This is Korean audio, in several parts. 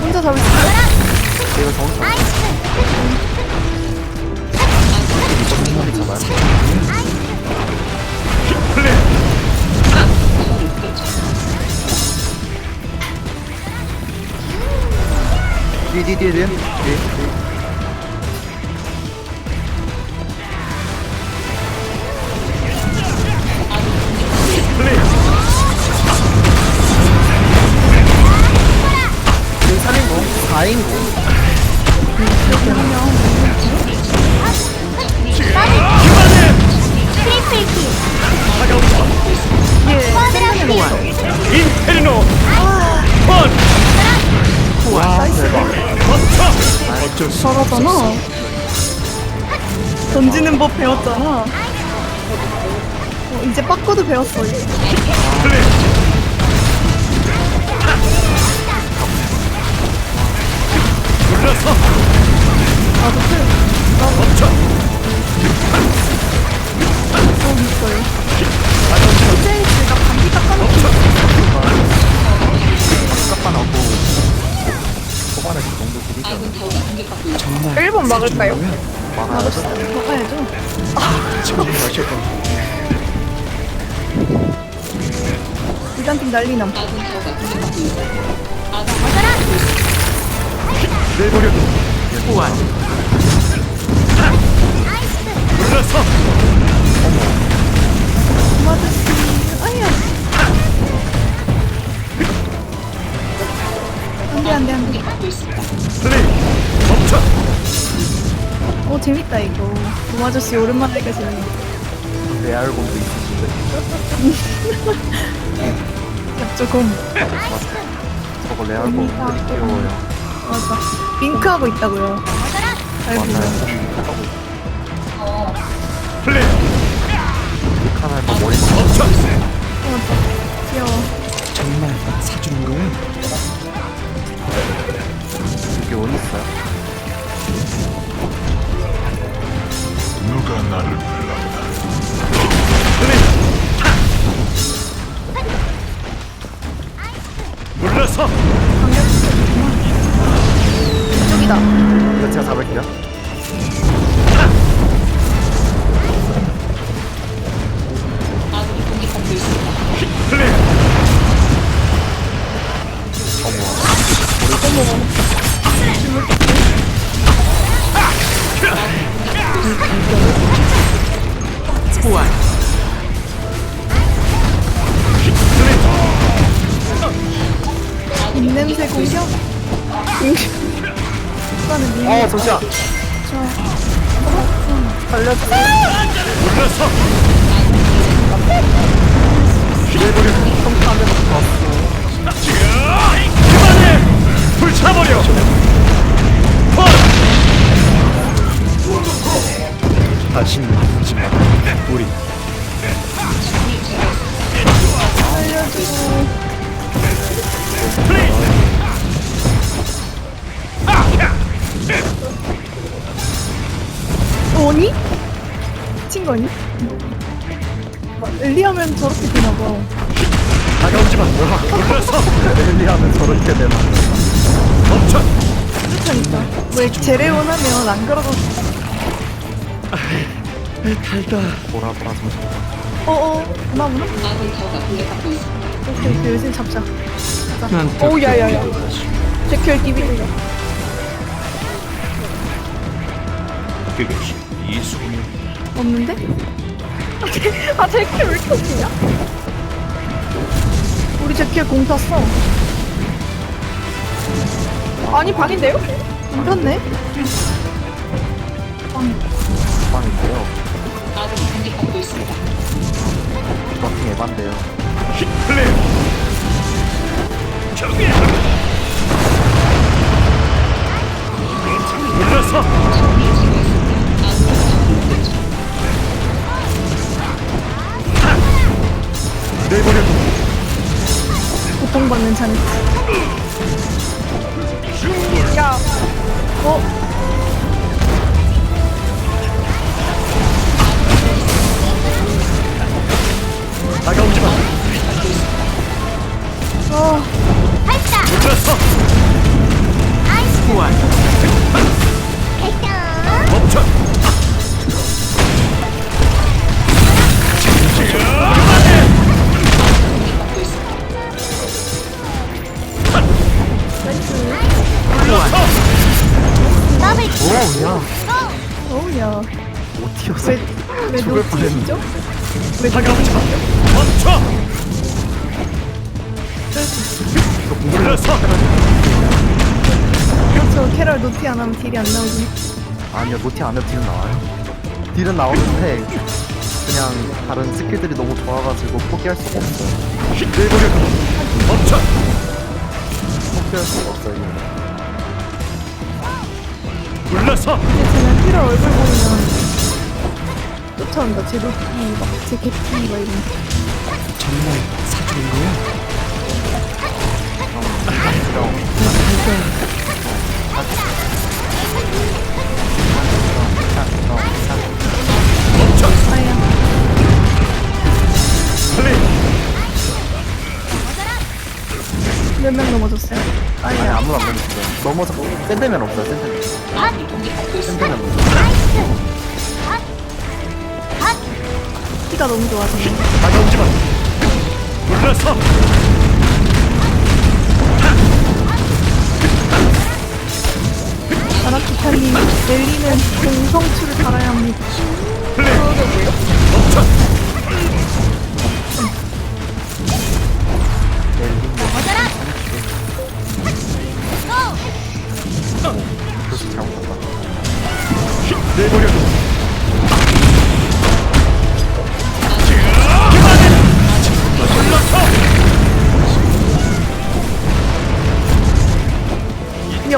혼자 잡을 수 있어? 이거 정상. 정말이 잡아요. 뒤뒤뒤뒤 뒤. 인페르노 펀 와, 대박. 어쩔 수 잘하잖아. 던지는 법 배웠잖아. 어, 이제 빠꾸도 배웠어. 이제. 플레이 불러서. 멈춰 좀 있어요. 제이스가 감기 깎아놓고 깎아놓고 초반에 그 정도 들이잖아. 1번 막을까요? 막아야죠. 막아야죠. 지금 마실 이단팀 난리남. 내버려둬 보안 불러서 도마저씨. 아야. 안돼 안돼 안돼. 플레이 멈춰 오 어, 재밌다 이거. 도마저씨 오랜만에 하니까 재밌네. 레알공도 있으신데. 약조금. 저거 레알공 재밌다. 되게 귀여워요. 맞아. 윙크하고 있다고요. 플레이 머리 멈춰 맞아. 귀여워. 정말 사주는 거야? 되게 원 있어요. 누가 나를 불렀나? 이쪽이다. 이거 제가 잡을게요. 보안 입냄새 공격? 오빠는 님 어, 잠시만. 걸려주세요. 불러서 내버려. 평타하면 봤어. 그만해 불타버려 펀 다시 만나지 마 우리 살려주 뭐니? 미친 거니? 엘리하면 저렇게 되나 봐. 다가오지 마 불러서 랠리하면 저렇게 되나. 멈춰 그렇다니까. 왜 제레온 하면 안 걸어가. 달다 보라, 보라, 잠시만. 어어, 나무나? 오케이, 오케이, 요즘 잡자. 난 가자. 오, 야야야. 이 소년 없는데? 아, 제킬 왜 이렇게 웃기냐? 우리 제킬 공 탔어. 아니, 방인데요? 괜찮네? 방. 빵인데요. 버팅 에반데요. 플레이 저기야 어? 다가오지 마. 어, 물러서 부활 멈춰 다가오지 마 멈춰! 물러서? 그렇죠. 캐럴 노티 안 하면 딜이 안 나오지. 아니요 노티 안 해도 딜은 나와요. 딜은 나오는데 그냥 다른 스킬들이 너무 좋아가지고 포기할 수가 없어요. 멈춰! 포기할 수가 없어요 이거. 물러서 이제 제가 캐럴 얼굴 보이면 쫓아온다. 제 노티, 막, 제 개피, 막 이런 거. 정말 사주는 거야? 멈춰 아야. 플레이 몇명 넘어졌어요? 아니 아야. 아무도 안 넘었어요 넘어서 샌드맨 없어요 샌드맨 샌드맨 없어 요 피가 너무 좋아서. 다가오지 마 물러서 아라키타님, 넬리는 공성추를 달아야 합니다.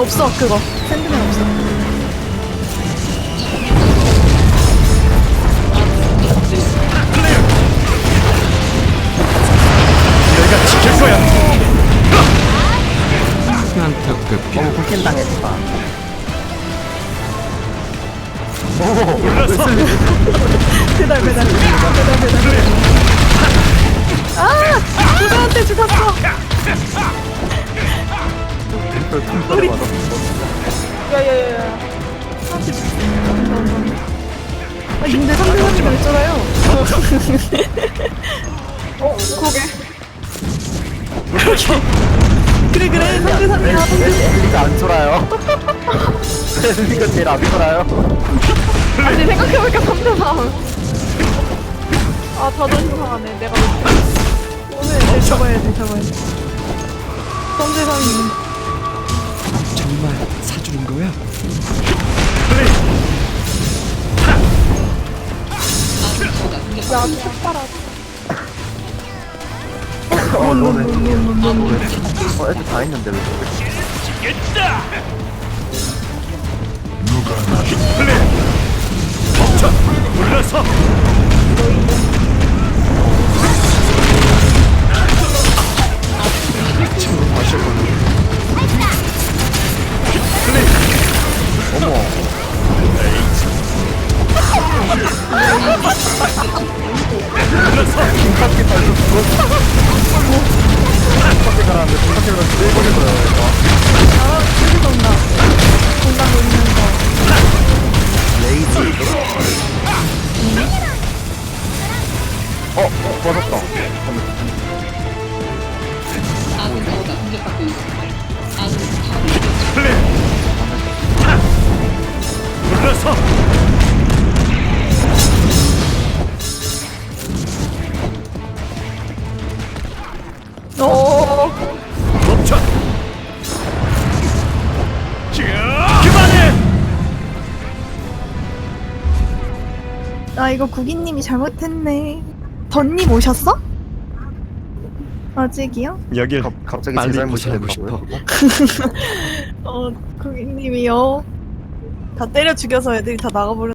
없어, 그거. 샌드맨 없어. 내가 지킬 거야 안타깝게 불캔 당했다 배달, 배달. 배달, 배달. 아! 그거한테 죽었어! 야야야야. 온다. 아, 근데 상대방이 왜 쩔어요? 어, 고개. 그래, 그래. 상대 상대 하던데. 엘리가 안 쫄아요 엘리가 제일 안 쫄아요 아니, 생각해보니까 상대방. 아, 자존심 상하네. 내가 왜. 오늘 내 잡아야 돼, 잡아야 돼. 상대방이. 정말 사주는 거야? 야, 색깔아. 어 너네 어 애들 다 했는데 왜 저래 플레이 멈춰 물러서 가라는데 김밥기 가라 내버려줘요 이거 아, 여기서 온다. 공간 놓는 거. 레이지 어? 어? 맞았다 플레이 아, 이거 구기님이 잘못했네. 던님 오셨어? 아직이요? 여길 갑- 갑자기 빨리 제 잘못이 벗어나고 됐다고요? 어, 구기님이요. 다 때려 죽여서 애들이 다 나가버렸.